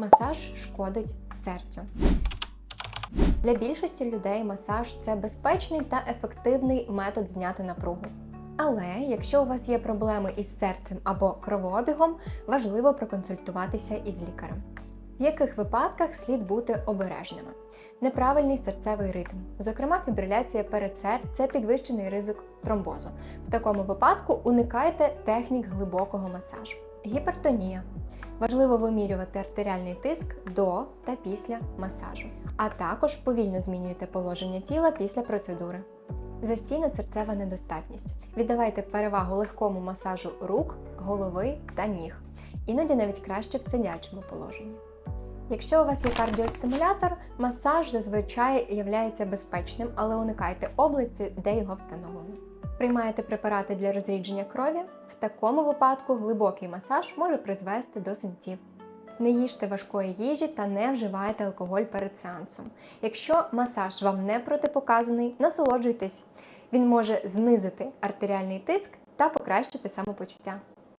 Масаж шкодить серцю. Для більшості людей масаж це безпечний та ефективний метод зняти напругу. Але якщо у вас є проблеми із серцем або кровообігом, важливо проконсультуватися із лікарем. В яких випадках слід бути обережними? Неправильний серцевий ритм, зокрема фібриляція перед серцем – це підвищений ризик тромбозу. В такому випадку уникайте технік глибокого масажу. Гіпертонія. Важливо вимірювати артеріальний тиск до та після масажу, а також повільно змінюйте положення тіла після процедури. Застійна серцева недостатність. Віддавайте перевагу легкому масажу рук, голови та ніг, іноді навіть краще в сидячому положенні. Якщо у вас є кардіостимулятор, масаж зазвичай є безпечним, але уникайте області, де його встановлено. Приймаєте препарати для розрідження крові. В такому випадку глибокий масаж може призвести до синців. Не їжте важкої їжі та не вживайте алкоголь перед сеансом. Якщо масаж вам не протипоказаний, насолоджуйтесь. Він може знизити артеріальний тиск та покращити самопочуття.